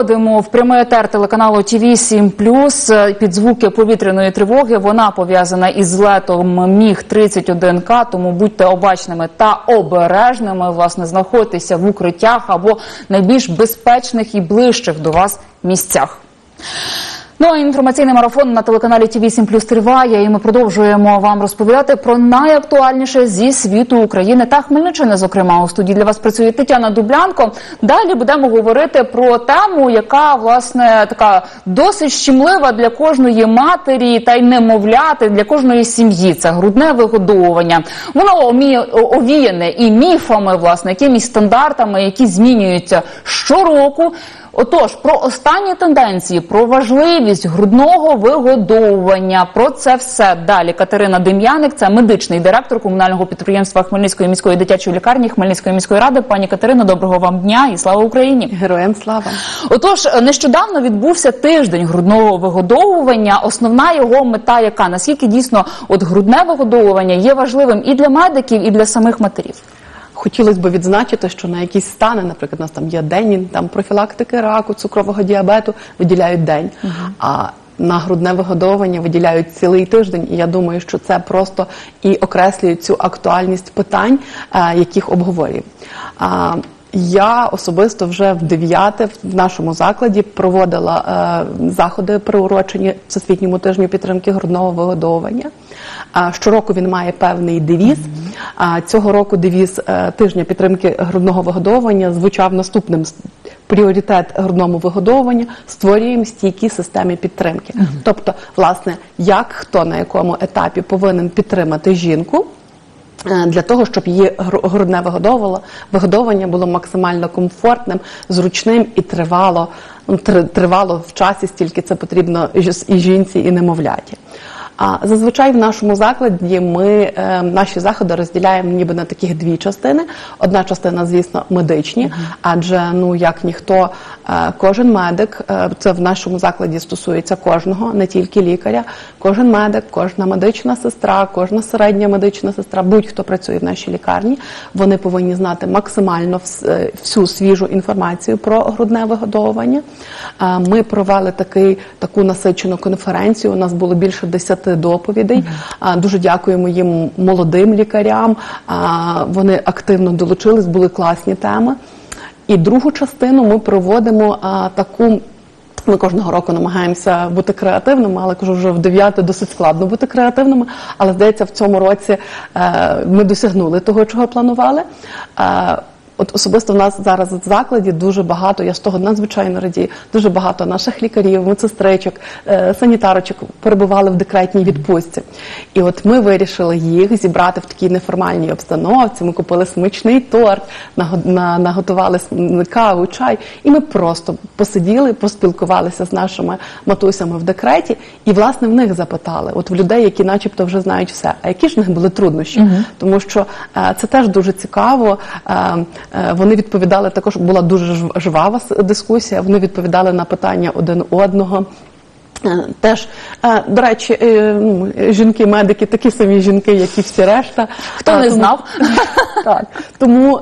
Ходимо в прямий етер телеканалу ТВ 7 під звуки повітряної тривоги. Вона пов'язана із злетом міг 31 к тому будьте обачними та обережними. Власне, знаходьтеся в укриттях або найбільш безпечних і ближчих до вас місцях. Ну а інформаційний марафон на телеканалі ТВ 7 триває, і ми продовжуємо вам розповідати про найактуальніше зі світу України та Хмельниччини. Зокрема, у студії для вас працює Тетяна Дублянко. Далі будемо говорити про тему, яка власне така досить щемлива для кожної матері та й немовляти для кожної сім'ї. Це грудне вигодовування. Воно омі- овіяне і міфами, власне, якимись стандартами, які змінюються щороку. Отож, про останні тенденції, про важливість грудного вигодовування, про це все далі. Катерина Дем'яник, це медичний директор комунального підприємства Хмельницької міської дитячої лікарні Хмельницької міської ради. Пані Катерино, доброго вам дня і слава Україні! Героям слава! Отож, нещодавно відбувся тиждень грудного вигодовування. Основна його мета, яка наскільки дійсно от грудне вигодовування є важливим і для медиків, і для самих матерів. Хотілося б відзначити, що на якісь стани, наприклад, у нас там є день там профілактики раку, цукрового діабету, виділяють день. А на грудне вигодовування виділяють цілий тиждень, і я думаю, що це просто і окреслює цю актуальність питань, е, яких обговорюємо. Я особисто вже в дев'яте в нашому закладі проводила е, заходи приурочені всесвітньому тижню підтримки грудного вигодовування. А щороку він має певний девіз. А цього року девіз е, тижня підтримки грудного вигодовування звучав наступним: пріоритет грудному вигодовуванню створюємо стійкі системи підтримки. Тобто, власне, як хто на якому етапі повинен підтримати жінку. Е, Для того щоб її гру- грудне вигодовування було максимально комфортним, зручним і тривало ну, тривало в часі, стільки це потрібно і жінці, і немовляті. А зазвичай в нашому закладі ми е, наші заходи розділяємо ніби на таких дві частини. Одна частина, звісно, медичні, адже ну як ніхто, е, кожен медик, е, це в нашому закладі стосується кожного, не тільки лікаря. Кожен медик, кожна медична сестра, кожна середня медична сестра, будь-хто працює в нашій лікарні, вони повинні знати максимально е, всю свіжу інформацію про грудне вигодовування. Е, Ми провели такий таку насичену конференцію. У нас було більше 10 доповідей. Дуже дякуємо їм молодим лікарям. Вони активно долучились, були класні теми. І другу частину ми проводимо таку. Ми кожного року намагаємося бути креативними, але кажу, вже в дев'яте досить складно бути креативними. Але здається, в цьому році е, ми досягнули того, чого планували. От особисто в нас зараз в закладі дуже багато, я з того надзвичайно радію, дуже багато наших лікарів, медсестричок, е, санітарочок перебували в декретній відпустці. І от ми вирішили їх зібрати в такій неформальній обстановці. Ми купили смачний торт, наго- на- наготували каву, чай, і ми просто посиділи, поспілкувалися з нашими матусями в декреті, і власне в них запитали, от в людей, які, начебто, вже знають все, а які ж в них були труднощі, тому що е, це теж дуже цікаво. Е, вони відповідали також, була дуже жвава дискусія. Вони відповідали на питання один одного. Е, Теж, е, до речі, е, жінки-медики такі самі жінки, як і всі решта. Хто не знав? так. Тому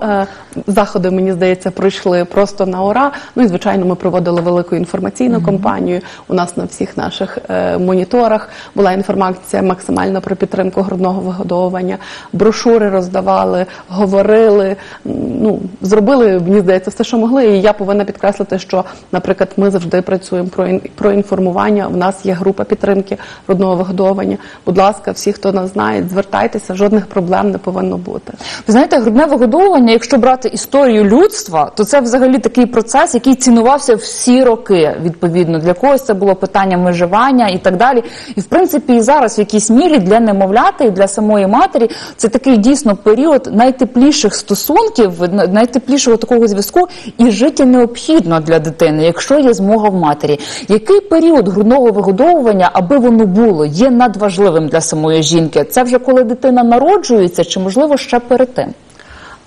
заходи, мені здається, пройшли просто на ура. Ну і звичайно, ми проводили велику інформаційну кампанію. У нас на всіх наших моніторах була інформація максимально про підтримку грудного вигодовування. Брошури роздавали, говорили. Ну зробили, мені здається, все, що могли. І я повинна підкреслити, що, наприклад, ми завжди працюємо про інформування. В нас є група підтримки грудного вигодовування. Будь ласка, всі, хто нас знає, звертайтеся, жодних проблем не повинно бути. Ви знаєте, грудне вигодовування, якщо брати історію людства, то це взагалі такий процес, який цінувався всі роки. Відповідно, для когось це було питання виживання і так далі. І в принципі, і зараз в якійсь мірі для немовляти і для самої матері це такий дійсно період найтепліших стосунків, найтеплішого такого зв'язку, і життя необхідно для дитини, якщо є змога в матері. Який період грудного вигодовування, аби воно було, є надважливим для самої жінки? Це вже коли дитина народжується, чи можливо ще перед тим?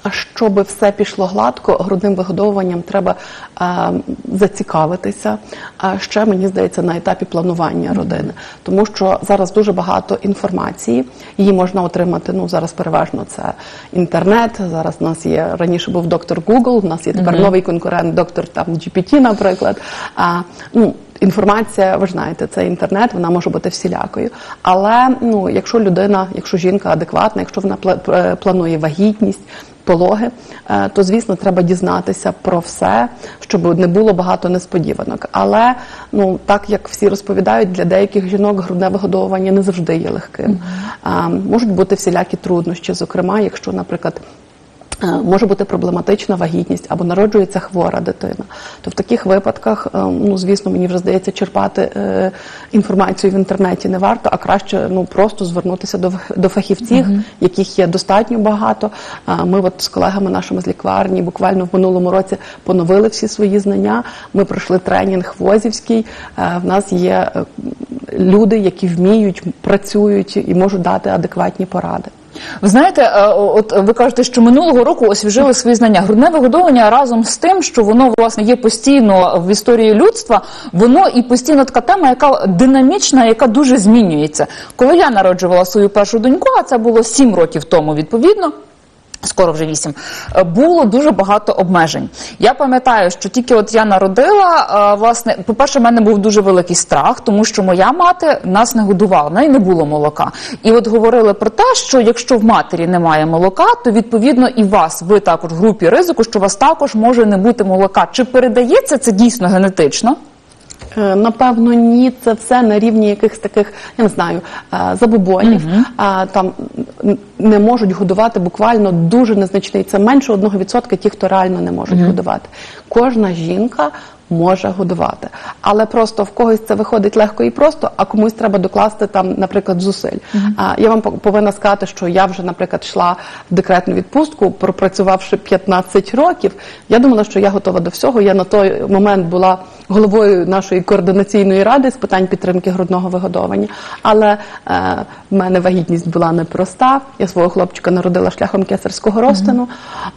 А щоб все пішло гладко, грудним вигодовуванням треба е, зацікавитися. А ще мені здається на етапі планування родини, тому що зараз дуже багато інформації. Її можна отримати. Ну зараз переважно це інтернет. Зараз у нас є раніше був доктор Google, у нас є тепер новий конкурент, доктор там GPT, наприклад. А, ну, Інформація, ви ж знаєте, це інтернет, вона може бути всілякою. Але ну, якщо людина, якщо жінка адекватна, якщо вона е, планує вагітність, пологи, е, то звісно треба дізнатися про все, щоб не було багато несподіванок. Але ну так як всі розповідають, для деяких жінок грудне вигодовування не завжди є легким. А, Можуть бути всілякі труднощі, зокрема, якщо, наприклад. Е, Може бути проблематична вагітність або народжується хвора дитина. То в таких випадках, е, ну звісно, мені вже здається, черпати е, інформацію в інтернеті не варто, а краще ну просто звернутися до до фахівців, яких є достатньо багато. Ми от з колегами нашими з лікарні буквально в минулому році поновили всі свої знання. Ми пройшли тренінг Возівський. В нас є люди, які вміють, працюють і можуть дати адекватні поради. Ви знаєте, е, от ви кажете, що минулого року освіжили свої знання. Грудне вигодовування разом з тим, що воно власне є постійно в історії людства, воно і постійно така тема, яка динамічна, яка дуже змінюється. Коли я народжувала свою першу доньку, а це було сім років тому, відповідно. Скоро вже вісім е, було дуже багато обмежень. Я пам'ятаю, що тільки от я народила. е, Власне, по-перше, в мене був дуже великий страх, тому що моя мати нас не годувала, в неї не було молока. І от говорили про те, що якщо в матері немає молока, то відповідно і вас, ви також в групі ризику, що у вас також може не бути молока. Чи передається це дійсно генетично? Е, Напевно, ні, це все на рівні якихось таких, я не знаю, забобонів. забобонів. А Там не можуть годувати буквально дуже незначний. Це менше 1% ті, хто реально не можуть годувати. Кожна жінка може годувати, але просто в когось це виходить легко і просто, а комусь треба докласти там, наприклад, зусиль. А я вам повинна сказати, що я вже, наприклад, йшла в декретну відпустку, пропрацювавши 15 років. Я думала, що я готова до всього. Я на той момент була головою нашої координаційної ради з питань підтримки грудного вигодовування. Але е, в мене вагітність була непроста. Я свого хлопчика народила шляхом кесарського розтину.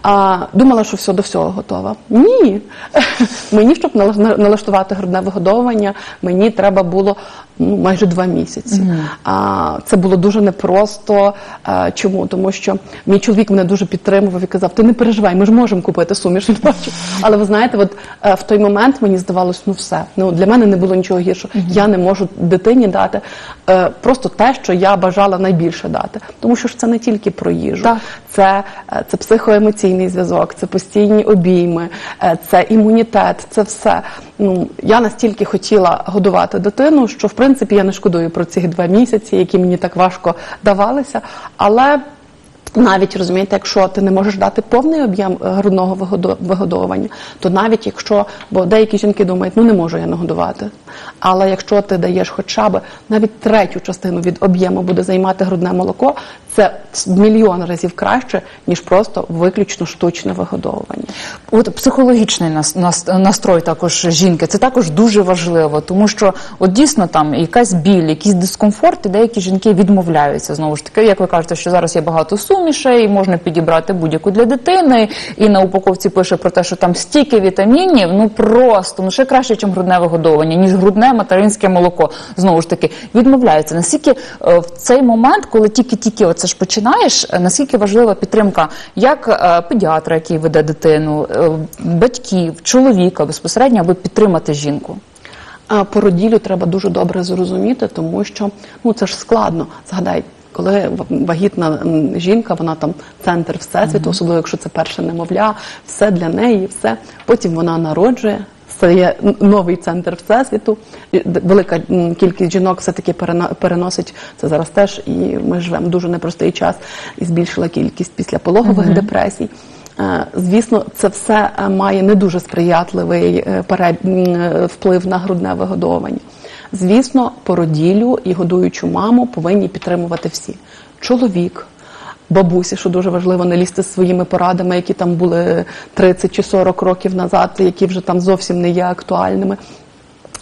А думала, що все до всього готова. Ні. Мені, щоб налаш- налаштувати грудне вигодовування, мені треба було ну, майже два місяці. А, це було дуже непросто. А, чому? Тому що мій чоловік мене дуже підтримував і казав: ти не переживай, ми ж можемо купити суміш. жіночу». Але ви знаєте, от е, в той момент мені здавалось, ну все. Ну для мене не було нічого гіршого. Я не можу дитині дати е, просто те, що я бажала найбільше дати. Тому що ж це не тільки про їжу, Так. це, е, це психоемоційний зв'язок, це постійні обійми, е, це імунітет, це все. Ну я настільки хотіла годувати дитину, що в принципі я не шкодую про ці два місяці, які мені так важко давалися. Але навіть розумієте, якщо ти не можеш дати повний об'єм е, грудного вигодовування, то навіть якщо, бо деякі жінки думають, ну не можу я нагодувати. Але якщо ти даєш хоча б навіть третю частину від об'єму буде займати грудне молоко, це мільйон разів краще, ніж просто виключно штучне вигодовування. От психологічний нас, нас, настрой також жінки, це також дуже важливо, тому що от дійсно там якась біль, якийсь дискомфорт, і деякі жінки відмовляються. Знову ж таки, як ви кажете, що зараз є багато сумішей, можна підібрати будь-яку для дитини, і на упаковці пише про те, що там стільки вітамінів, ну просто ну ще краще, ніж грудне вигодовування, ніж грудне материнське молоко. Знову ж таки, відмовляються. Наскільки е, в цей момент, коли тільки-тільки оце ж починаєш, е, наскільки важлива підтримка як е, педіатра, який веде дитину, е, батьків, чоловіка безпосередньо, аби підтримати жінку. А породіллю треба дуже добре зрозуміти, тому що ну це ж складно. Згадай, коли вагітна жінка, вона там центр всесвіту, особливо якщо це перше немовля, все для неї, все. Потім вона народжує. Стає н- новий центр всесвіту. Велика кількість жінок все-таки перена- переносить це зараз теж, і ми живемо дуже непростий час і збільшила кількість післяпологових депресій. Е, Звісно, це все е, має не дуже сприятливий е, вплив на грудне вигодовування. Звісно, породіллю і годуючу маму повинні підтримувати всі: чоловік, бабусі, що дуже важливо, не лізти з своїми порадами, які там були 30 чи 40 років назад, які вже там зовсім не є актуальними.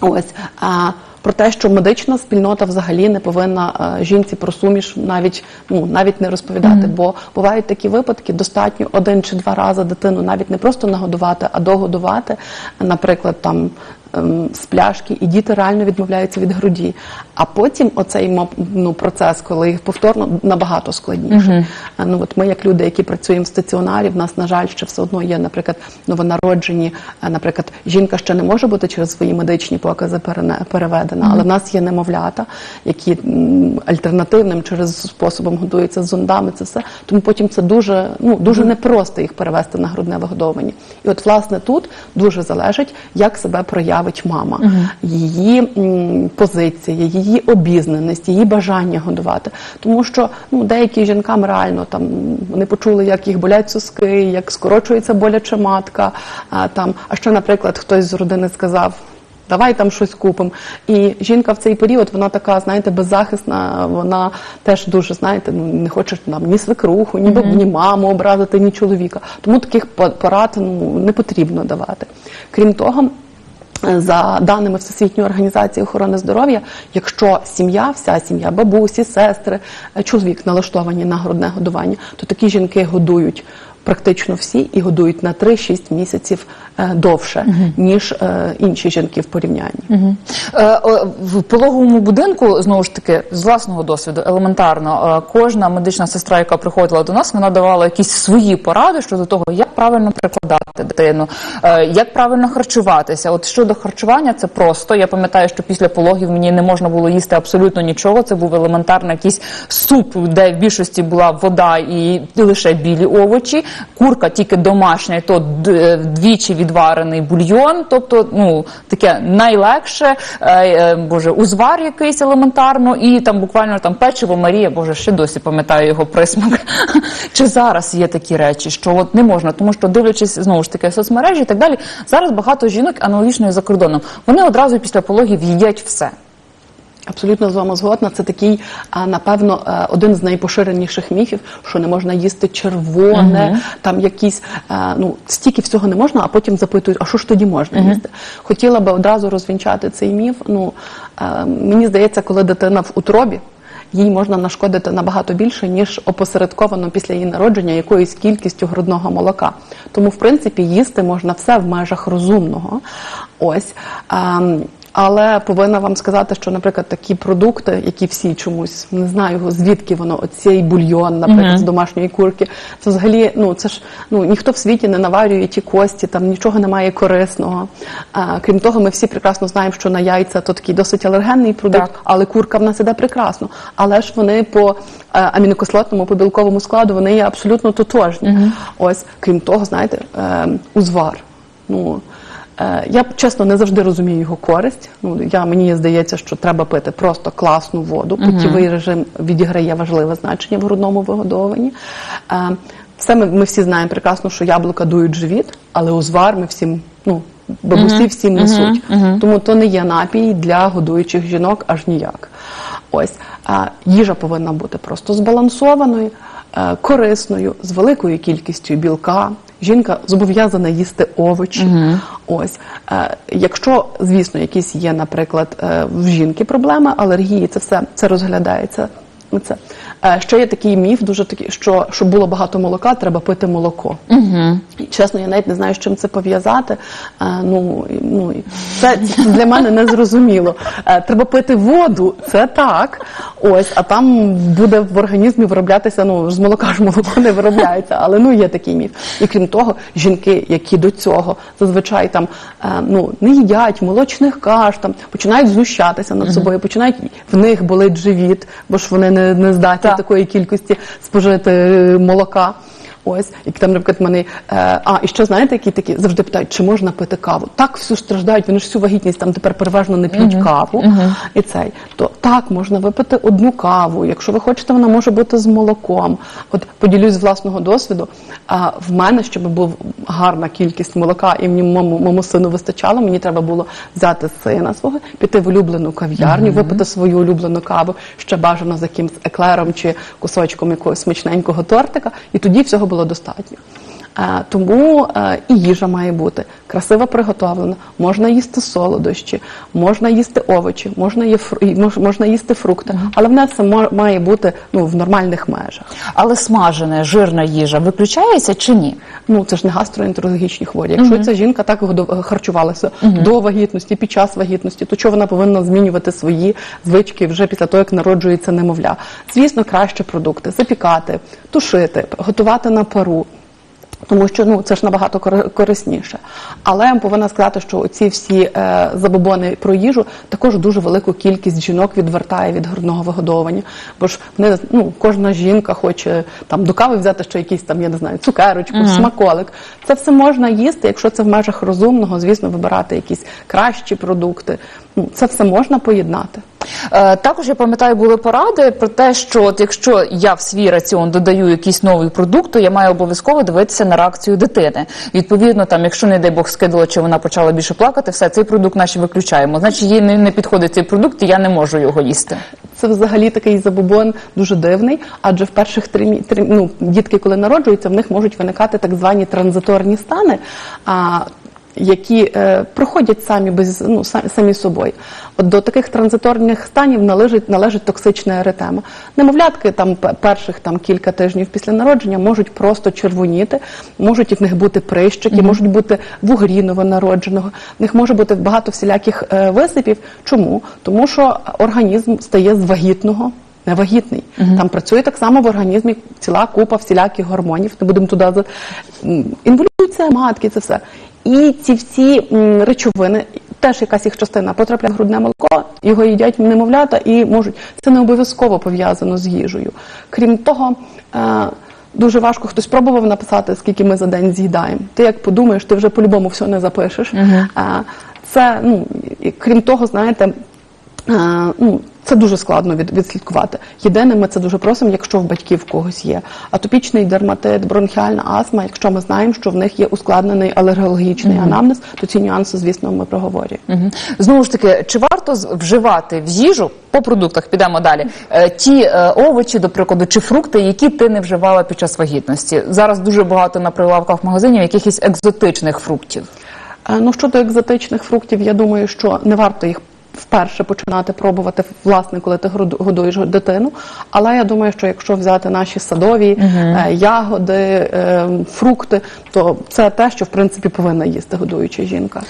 Ось а про те, що медична спільнота взагалі не повинна е, жінці про суміш навіть ну навіть не розповідати, бо бувають такі випадки, достатньо один чи два рази дитину навіть не просто нагодувати, а догодувати, наприклад, там. Ем, З пляшки, і діти реально відмовляються від груді. А потім оцей ну, процес, коли їх повторно набагато складніше. Е, Ну от ми, як люди, які працюємо в стаціонарі, в нас на жаль ще все одно є, наприклад, новонароджені. е, Наприклад, жінка ще не може бути через свої медичні покази переведена, але в нас є немовлята, які альтернативним через способом годуються з зондами. Це все. Тому потім це дуже ну дуже непросто їх перевести на грудне вигодовування. І от власне тут дуже залежить, як себе проявить мама, її м, позиція, її обізнаність, її бажання годувати. Тому що ну деякі жінкам реально там вони почули, як їх болять соски, як скорочується боляча матка. А там, а ще, наприклад, хтось з родини сказав. Давай там щось купимо. І жінка в цей період, вона така, знаєте, беззахисна, вона теж дуже, знаєте, ну не хоче нам ні свекруху, ні, бабу, ні маму образити, ні чоловіка. Тому таких порад ну, не потрібно давати. Крім того, за даними Всесвітньої організації охорони здоров'я, якщо сім'я, вся сім'я, бабусі, сестри, е, чоловік налаштовані на грудне годування, то такі жінки годують практично всі і годують на 3-6 місяців е, довше, ніж е, інші жінки в порівнянні. Е, е, В пологовому будинку знову ж таки з власного досвіду елементарно. е, Кожна медична сестра, яка приходила до нас, вона давала якісь свої поради щодо того, як правильно прикладати дитину, е, як правильно харчуватися. От щодо харчування, це просто. Я пам'ятаю, що після пологів мені не можна було їсти абсолютно нічого. Це був елементарно якийсь суп, де в більшості була вода і лише білі овочі. Курка тільки домашня, і то е, двічі відварений бульйон. Тобто, ну таке найлегше, е, е, боже, узвар якийсь елементарно, і там буквально там печиво Марія, боже, ще досі пам'ятаю його присмак. Чи зараз є такі речі, що от не можна, тому що дивлячись знову ж таки соцмережі і так далі, зараз багато жінок аналогічно за кордоном. Вони одразу після пологів їдять все. Абсолютно з вами згодна. Це такий, напевно, е, один з найпоширеніших міфів, що не можна їсти червоне, там якісь е, ну стільки всього не можна, а потім запитують, а що ж тоді можна їсти? Хотіла би одразу розвінчати цей міф. Ну е, мені здається, коли дитина в утробі. Їй можна нашкодити набагато більше, ніж опосередковано після її народження якоюсь кількістю грудного молока. Тому, в принципі, їсти можна все в межах розумного. Ось. ем, але повинна вам сказати, що, наприклад, такі продукти, які всі чомусь не знаю звідки воно, оцей бульйон, наприклад, з домашньої курки, це взагалі, ну це ж ну ніхто в світі не наварює ті кості, там нічого немає корисного. А, крім того, ми всі прекрасно знаємо, що на яйця то такий досить алергенний продукт, Так. але курка в нас іде прекрасно. Але ж вони по е, амінокислотному, по білковому складу вони є абсолютно тотожні. Ось, крім того, знаєте, е, узвар. Ну, я чесно не завжди розумію його користь. Ну я мені здається, що треба пити просто класну воду. Питєвий режим відіграє важливе значення в грудному вигодовуванні. Е, все ми, ми всі знаємо прекрасно, що яблука дують живіт, але узвар ми всім, ну бабусі всім несуть. Тому то не є напій для годуючих жінок аж ніяк. Ось а, їжа повинна бути просто збалансованою, е, корисною, з великою кількістю білка. Жінка зобов'язана їсти овочі. Ось е, якщо, звісно, якісь є, наприклад, е, в жінки проблеми, алергії, це все це розглядається. Це Е, ще є такий міф, дуже такий, що щоб було багато молока, треба пити молоко. Угу. Чесно, я навіть не знаю, з чим це пов'язати. Е, ну, ну це для мене не зрозуміло. Е, треба пити воду, це так. Ось, а там буде в організмі вироблятися. Ну з молока ж молоко не виробляється, але ну є такий міф. І крім того, жінки, які до цього зазвичай там е, ну не їдять молочних каш, там починають знущатися над собою, починають в них болить живіт, бо ж вони не, не здатні Так. такої кількості спожити е, молока. Ось, і там, наприклад, мене. Е, а, і ще знаєте, які такі завжди питають, чи можна пити каву? Так всю страждають, вони ж всю вагітність там тепер переважно не п'ють каву. І цей. То так, можна випити одну каву. Якщо ви хочете, вона може бути з молоком. От поділюсь з власного досвіду. А, в мене, щоб був гарна кількість молока, і мені моєму, моєму сину вистачало, мені треба було взяти сина свого, піти в улюблену кав'ярню, випити свою улюблену каву, ще бажано з якимсь еклером чи кусочком якогось смачненького тортика, і тоді всього було достатньо. Е, тому е, і їжа має бути красиво приготовлена. Можна їсти солодощі, можна їсти овочі, можна, є, можна їсти фрукти, але в все має бути ну, в нормальних межах. Але смажена, жирна їжа виключається чи ні? Ну це ж не гастроентерологічні хворі. Якщо ця жінка так харчувалася до вагітності, під час вагітності, то чого вона повинна змінювати свої звички вже після того, як народжується немовля? Звісно, краще продукти запікати, тушити, готувати на пару. Тому що ну це ж набагато кори- корисніше. Але я повинна сказати, що ці всі е, забобони про їжу також дуже велику кількість жінок відвертає від грудного вигодовування. Бо ж вони ну кожна жінка хоче там до кави взяти ще якийсь там, я не знаю, цукерочку, смаколик. Це все можна їсти, якщо це в межах розумного, звісно, вибирати якісь кращі продукти. Ну це все можна поєднати. Е, Також я пам'ятаю, були поради про те, що от якщо я в свій раціон додаю якийсь новий продукт, то я маю обов'язково дивитися на реакцію дитини. Відповідно, там, якщо не дай Бог скидало, чи вона почала більше плакати, все цей продукт наші виключаємо. Значить, їй не, підходить цей продукт, і я не можу його їсти. Це взагалі такий забобон дуже дивний, адже в перших три, три ну, дітки, коли народжуються, в них можуть виникати так звані транзиторні стани. А, які е, проходять самі без ну самі, самі собою. От до таких транзиторних станів належить належить токсична еретема. Немовлятки там перших там кілька тижнів після народження можуть просто червоніти, можуть і в них бути прищики, можуть бути вугрі новонародженого. В них може бути багато всіляких е, висипів. Чому? Тому що організм стає з вагітного. Невагітний. Там працює так само в організмі ціла купа всіляких гормонів. Не будемо туди інволюція матки, це все. І ці всі м, речовини, теж якась їх частина потрапляє в грудне молоко, його їдять немовлята і можуть. Це не обов'язково пов'язано з їжею. Крім того, е, дуже важко хтось пробував написати, скільки ми за день з'їдаємо. Ти як подумаєш, ти вже по-любому все не запишеш. Е, Це, ну, і крім того, знаєте. Е, ну, це дуже складно від, відслідкувати. Єдине, ми це дуже просимо, якщо в батьків когось є атопічний дерматит, бронхіальна астма. Якщо ми знаємо, що в них є ускладнений алергологічний анамнез, то ці нюанси, звісно, ми проговорюємо. Мгм. Знову ж таки, чи варто вживати в їжу по продуктах? Підемо далі. е, Ті е, овочі, до прикладу, чи фрукти, які ти не вживала під час вагітності? Зараз дуже багато на прилавках магазинів якихось екзотичних фруктів. Ну щодо екзотичних фруктів, я думаю, що не варто їх вперше починати пробувати власне, коли ти годуєш дитину. Але я думаю, що якщо взяти наші садові е, ягоди, е, фрукти, то це те, що в принципі повинна їсти годуюча жінка.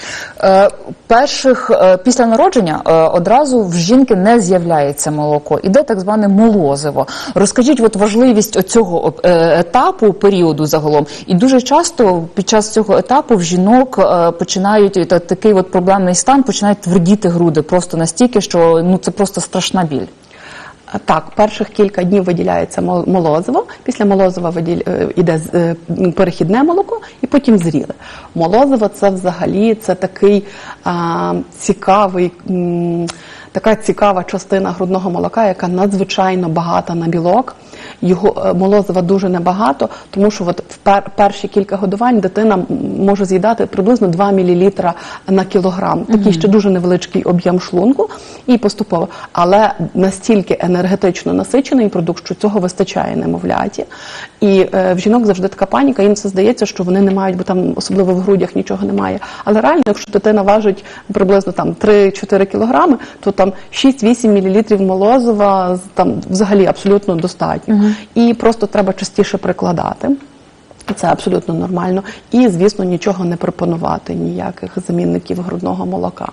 Е, Перших е, після народження е, одразу в жінки не з'являється молоко, іде так зване молозиво. Розкажіть, от важливість цього етапу періоду загалом. І дуже часто під час цього етапу в жінок е, починають та- такий от проблемний стан, починають твердіти груди просто настільки, що ну це просто страшна біль. Так, перших кілька днів виділяється мол- молозиво. Після молозива виділ... е, іде з- е, перехідне молоко і потім зріле. Молозиво це взагалі це такий а, цікавий. Така цікава частина грудного молока, яка надзвичайно багата на білок. Його е, молозива дуже небагато, тому що от в пер, перші кілька годувань дитина може з'їдати приблизно 2 мл на кілограм. Такий ще дуже невеличкий об'єм шлунку і поступово. Але настільки енергетично насичений продукт, що цього вистачає немовляті. І е, в жінок завжди така паніка. Їм це здається, що вони не мають, бо там особливо в грудях нічого немає. Але реально, якщо дитина важить приблизно там 3-4 кілограми, то там 6-8 мл молозива там взагалі абсолютно достатньо. І просто треба частіше прикладати. Це абсолютно нормально. І, звісно, нічого не пропонувати, ніяких замінників грудного молока.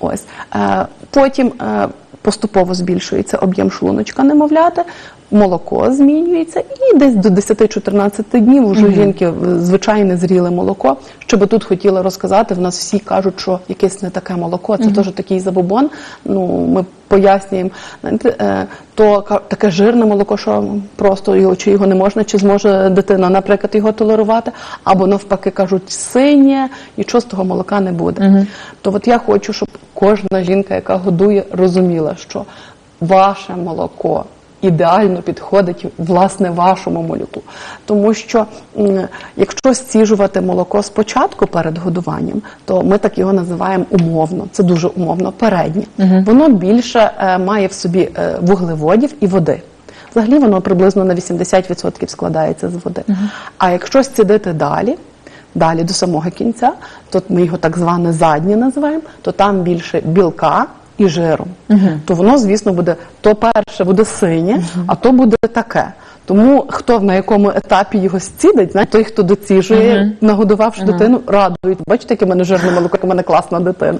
Ось. Е, потім е, поступово збільшується об'єм шлуночка немовляти, молоко змінюється, і десь до 10-14 днів вже жінки е, звичайне зріле молоко. Що би тут хотіла розказати, в нас всі кажуть, що якесь не таке молоко, це теж такий забобон. Ну, ми пояснюємо, е, то таке жирне молоко, що просто його чи його не можна, чи зможе дитина, наприклад, його толерувати, або навпаки кажуть синє, нічого з того молока не буде. То от я хочу, щоб кожна жінка, яка годує, розуміла, що ваше молоко. Ідеально підходить власне вашому молоку, тому що якщо стіжувати молоко спочатку перед годуванням, то ми так його називаємо умовно. Це дуже умовно переднє. Воно більше е, має в собі е, вуглеводів і води. взагалі воно приблизно на 80% складається з води. А якщо зцідити далі, далі до самого кінця, то ми його так зване заднє називаємо, то там більше білка і жиру. То воно, звісно, буде то перше буде синє, а то буде таке. Тому хто на якому етапі його зцідить, знаєте, той, хто доціжує, нагодувавши дитину, радують. Бачите, яке в мене жирне молоко, яка в мене класна дитина.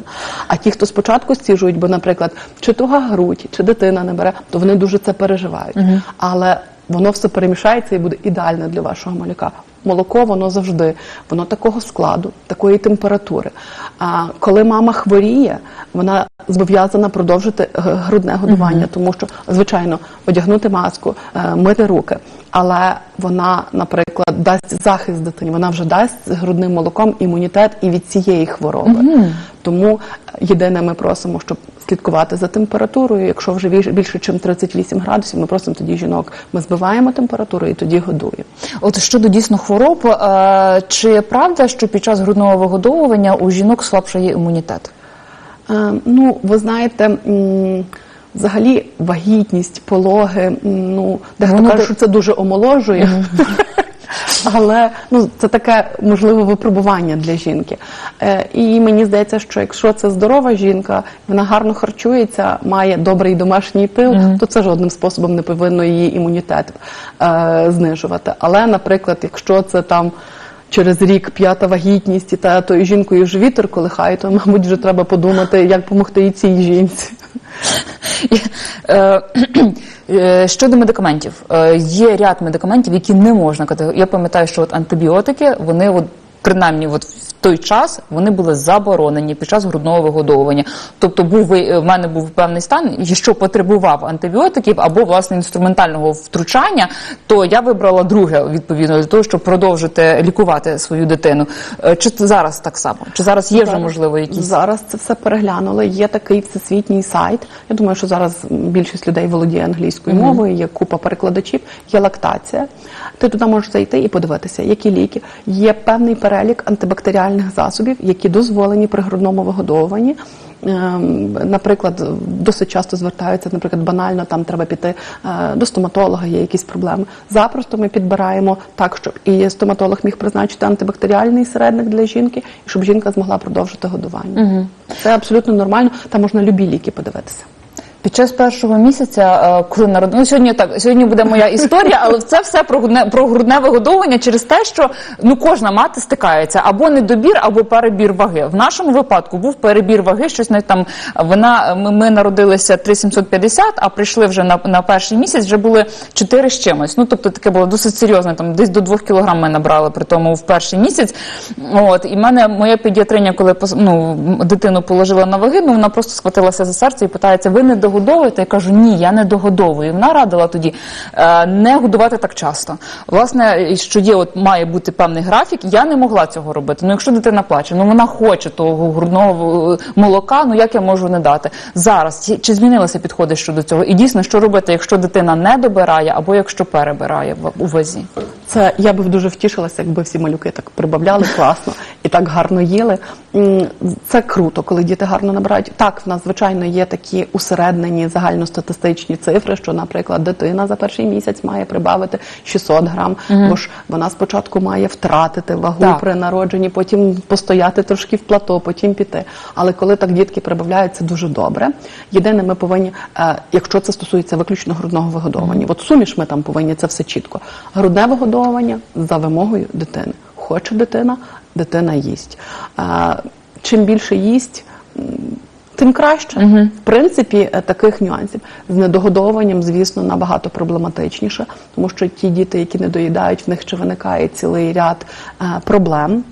А ті, хто спочатку стіжують, бо, наприклад, чи туга грудь, чи дитина не бере, то вони дуже це переживають. Але воно все перемішається і буде ідеально для вашого малюка. Молоко воно завжди, воно такого складу, такої температури. А коли мама хворіє, вона зобов'язана продовжити е, грудне годування, тому що, звичайно, одягнути маску, е, мити руки. Але вона, наприклад, дасть захист дитині, вона вже дасть з грудним молоком імунітет і від цієї хвороби. Тому єдине, ми просимо, щоб слідкувати за температурою. Якщо вже більше, ніж 38 градусів, ми просимо тоді жінок. Ми збиваємо температуру і тоді годуємо. От щодо дійсно хвороб, е, чи правда, що під час грудного вигодовування у жінок слабшає імунітет? Е, Ну, ви знаєте, взагалі вагітність, пологи, ну дехто каже, що це дуже омоложує. Але ну це таке можливе випробування для жінки. Е, і мені здається, що якщо це здорова жінка, вона гарно харчується, має добрий домашній тил, то це жодним способом не повинно її імунітет е, знижувати. Але, наприклад, якщо це там. Через рік п'ята вагітність і та тою жінкою ж вітер колихає, то мабуть вже треба подумати, як допомогти і цій жінці. Е, е, Щодо медикаментів, Е, є ряд медикаментів, які не можна. Я пам'ятаю, що от антибіотики, вони от принаймні от той час вони були заборонені під час грудного вигодовування. Тобто був ви- в мене був певний стан, що потребував антибіотиків або власне інструментального втручання, то я вибрала друге відповідно для того, щоб продовжити лікувати свою дитину. Е, Чи зараз так само? Чи зараз є вже можливо якісь? зараз це все переглянули. Є такий всесвітній сайт. Я думаю, що зараз більшість людей володіє англійською мовою. Є купа перекладачів, є лактація. Ти туди можеш зайти і подивитися, які ліки. Є певний перелік антибактеріальних засобів, які дозволені при грудному вигодовуванні. Ем, Наприклад, досить часто звертаються, наприклад, банально там треба піти е, до стоматолога, є якісь проблеми. Запросто ми підбираємо так, щоб і стоматолог міг призначити антибактеріальний середник для жінки, і щоб жінка змогла продовжити годування. Це абсолютно нормально. Там можна любі ліки подивитися. Під час першого місяця, е, коли народ... ну, сьогодні так, сьогодні буде моя історія, але це все про грудне, про грудне вигодовування через те, що ну кожна мати стикається або недобір, або перебір ваги. В нашому випадку був перебір ваги, щось навіть там вона ми, ми народилися 3750, а прийшли вже на, на перший місяць, вже були 4 з чимось. Ну тобто таке було досить серйозне. Там десь до 2 кілограм ми набрали при тому в перший місяць. От і мене моя педіатриня, коли ну, дитину положила на ваги, ну вона просто схватилася за серце і питається: ви не догодовуєте? Я кажу, ні, я не догодовую. І Вона радила тоді е, не годувати так часто. Власне, що є, от має бути певний графік. Я не могла цього робити. Ну, якщо дитина плаче, ну вона хоче того грудного е, молока. Ну як я можу не дати зараз? Чи, змінилися підходи щодо цього? І дійсно, що робити, якщо дитина не добирає або якщо перебирає у вазі? Це я би дуже втішилася, якби всі малюки так прибавляли класно і так гарно їли. Це круто, коли діти гарно набирають. Так, в нас звичайно є такі усереднені загальностатистичні цифри, що, наприклад, дитина за перший місяць має прибавити 600 грам, бо ж вона спочатку має втратити вагу Так. при народженні, потім постояти трошки в плато, потім піти. Але коли так дітки прибавляють, це дуже добре. Єдине, ми повинні, е, якщо це стосується виключно грудного вигодовування, от суміш ми там повинні це все чітко. Грудне вигодовування за вимогою дитини. Хоче дитина, дитина їсть. Е, Чим більше їсть. Тим краще. В принципі, е, таких нюансів з недогодованням, звісно, набагато проблематичніше, тому що ті діти, які не доїдають, в них ще виникає цілий ряд е, проблем.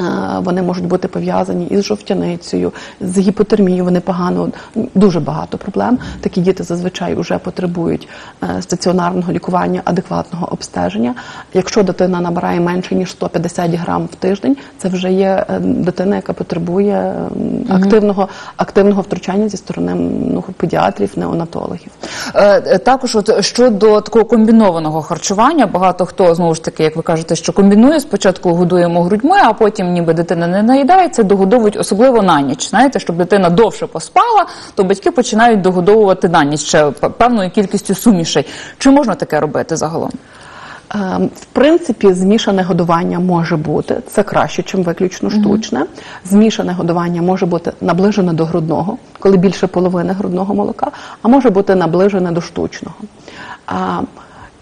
Е, Вони можуть бути пов'язані із жовтяницею, з гіпотермією. Вони погано дуже багато проблем. Такі діти зазвичай вже потребують е, стаціонарного лікування, адекватного обстеження. Якщо дитина набирає менше ніж 150 грам в тиждень, це вже є е, дитина, яка потребує активного активного втручання зі сторони ну, педіатрів, неонатологів. Також от щодо такого комбінованого харчування, багато хто знову ж таки, як ви кажете, що комбінує спочатку годуємо грудьми, а потім потім ніби дитина не наїдається, догодовують особливо на ніч. Знаєте, щоб дитина довше поспала, то батьки починають догодовувати на ніч ще певною кількістю сумішей. Чи можна таке робити загалом? Ем, В принципі, змішане годування може бути це краще, чим виключно штучне. Змішане годування може бути наближене до грудного, коли більше половини грудного молока, а може бути наближене до штучного.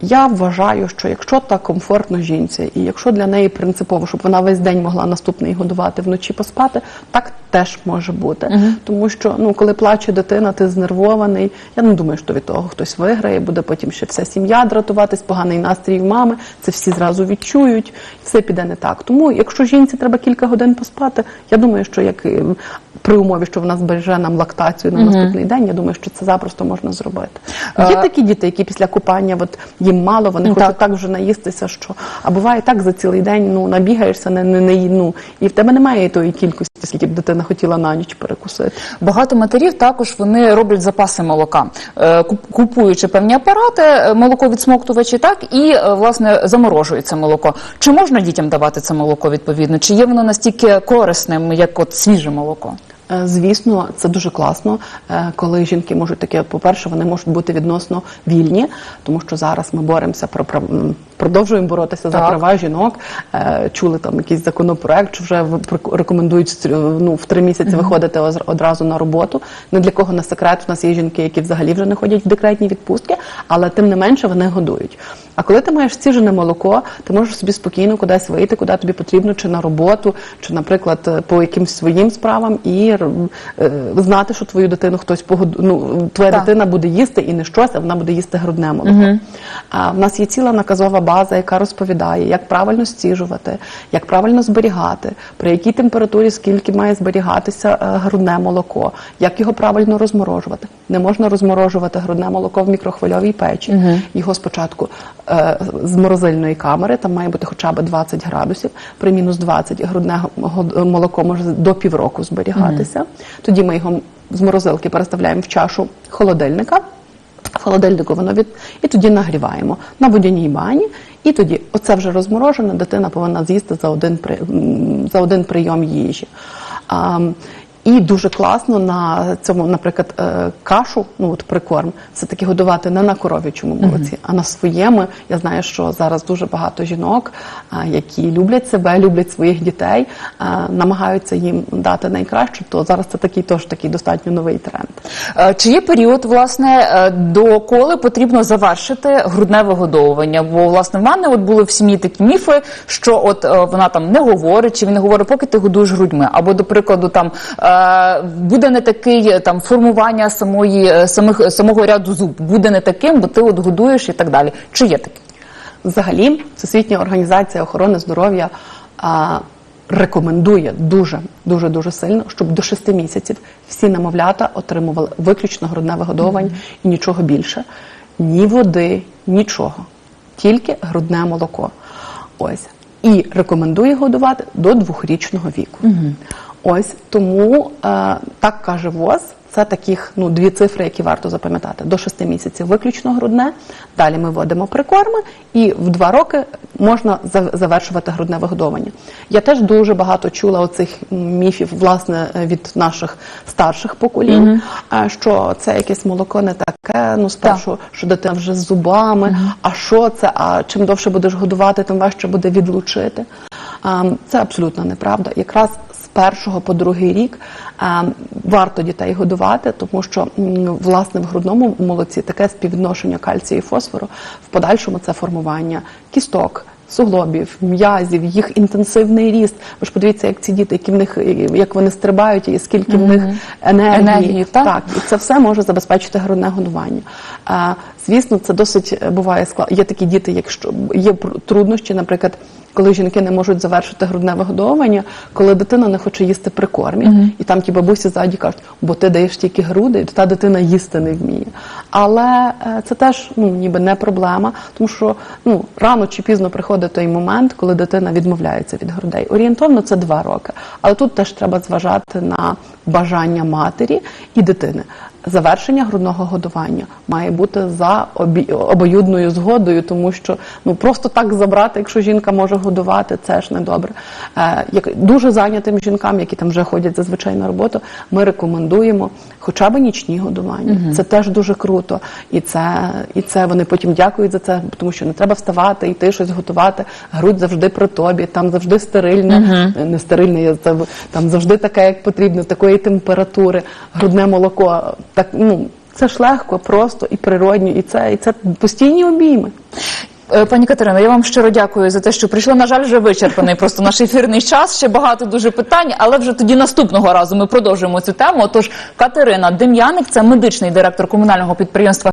Я вважаю, що якщо так комфортно жінці, і якщо для неї принципово, щоб вона весь день могла наступний годувати вночі поспати, так теж може бути. Тому що ну, коли плаче дитина, ти знервований. Я не думаю, що від того хтось виграє, буде потім ще вся сім'я дратуватись, поганий настрій в мами. Це всі зразу відчують, все піде не так. Тому, якщо жінці треба кілька годин поспати, я думаю, що як при умові, що вона збереже нам лактацію на наступний день, я думаю, що це запросто можна зробити. Є такі діти, які після купання от їм мало, вони Ну, хочуть так. так вже наїстися, що а буває так за цілий день ну набігаєшся, не, не, не ну, і в тебе немає тої кількості, скільки б дитина хотіла на ніч перекусити. Багато матерів також вони роблять запаси молока, Е, купуючи певні апарати, е, молоко відсмоктувачі, так і е, власне заморожують це молоко. Чи можна дітям давати це молоко відповідно? Чи є воно настільки корисним, як от свіже молоко? Звісно, це дуже класно, коли жінки можуть таке. По-перше, вони можуть бути відносно вільні, тому що зараз ми боремося про продовжуємо боротися за права жінок. Е, Чули там якийсь законопроект, що вже рекомендують ну, в три місяці виходити одразу на роботу. Не для кого не секрет. У нас є жінки, які взагалі вже не ходять в декретні відпустки, але тим не менше вони годують. А коли ти маєш стіжене молоко, ти можеш собі спокійно кудись вийти, куди тобі потрібно, чи на роботу, чи, наприклад, по якимсь своїм справам, і е, знати, що твою дитину хтось погоду... ну, твоя Так. дитина буде їсти і не щось, а вона буде їсти грудне молоко. А в нас є ціла наказова база, яка розповідає, як правильно стіжувати, як правильно зберігати, при якій температурі скільки має зберігатися е, грудне молоко, як його правильно розморожувати. Не можна розморожувати грудне молоко в мікрохвильовій печі. Його спочатку е, з морозильної камери, там має бути хоча б 20 градусів. При мінус 20 грудне молоко може до півроку зберігатися. Тоді ми його з морозилки переставляємо в чашу холодильника. Холодильнику воно від і тоді нагріваємо на водяній бані. І тоді оце вже розморожене, дитина повинна з'їсти за один при за один прийом їжі. А, і дуже класно на цьому, наприклад, е, кашу, ну от прикорм, все таки годувати не на коров'ячому молоці, а на своєму. Я знаю, що зараз дуже багато жінок, які люблять себе, люблять своїх дітей, намагаються їм дати найкраще. То зараз це такий теж такий достатньо новий тренд. Е, Чи є період, власне, е, доколи потрібно завершити грудне вигодовування? Бо власне в мене от були в сім'ї такі міфи, що от е, вона там не говорить, чи він не говорить, поки ти годуєш грудьми, або до прикладу, там е, буде не такий е, там формування самої е, самих самого ряду зуб, буде не таким, бо ти от годуєш і так далі. Чи є таке? Взагалі, Всесвітня організація охорони здоров'я а, рекомендує дуже дуже дуже сильно, щоб до 6 місяців всі немовлята отримували виключно грудне вигодовування і нічого більше, ні води, нічого, тільки грудне молоко. Ось і рекомендує годувати до двохрічного віку. Ось тому е, так каже ВОЗ. Це таких ну дві цифри, які варто запам'ятати. До 6 місяців виключно грудне. Далі ми вводимо прикорми, і в 2 роки можна завершувати грудне вигодовування. Я теж дуже багато чула оцих міфів, власне, від наших старших поколінь, е, що це якесь молоко не таке. Ну, спершу, що дитина вже з зубами. А що це? А чим довше будеш годувати, тим важче буде відлучити. Це абсолютно неправда. Якраз першого по другий рік варто дітей годувати, тому що власне в грудному молоці таке співвідношення кальцію і фосфору в подальшому це формування кісток. Суглобів, м'язів, їх інтенсивний ріст. Ви ж подивіться, як ці діти, які в них як вони стрибають, і скільки в них енергії. Енергії, так? так, і це все може забезпечити грудне годування. Звісно, це досить е, буває складно. Є такі діти, якщо є труднощі, наприклад, коли жінки не можуть завершити грудне вигодовування, коли дитина не хоче їсти при прикормі, і там ті бабусі ззаді кажуть, бо ти даєш тільки груди, і та дитина їсти не вміє. Але е, це теж ну ніби не проблема, тому що ну рано чи пізно приходить той момент, коли дитина відмовляється від грудей. Орієнтовно це два роки. Але тут теж треба зважати на бажання матері і дитини. Завершення грудного годування має бути за обоюдною згодою, тому що ну просто так забрати, якщо жінка може годувати, це ж не добре. Е, як дуже зайнятим жінкам, які там вже ходять зазвичай на роботу, ми рекомендуємо хоча б нічні годування. Це теж дуже круто, і це і це вони потім дякують за це, тому що не треба вставати, йти щось готувати. Грудь завжди при тобі, там завжди стерильне, не стерильне, я це- там завжди таке, як потрібно, такої температури, грудне молоко. Так ну це ж легко, просто і природньо, і це, і це постійні обійми. Е, Пані Катерино, я вам щиро дякую за те, що прийшли. На жаль, вже вичерпаний просто наш ефірний час. Ще багато дуже питань, але вже тоді наступного разу ми продовжуємо цю тему. Отож, Катерина Дем'яник, це медичний директор комунального підприємства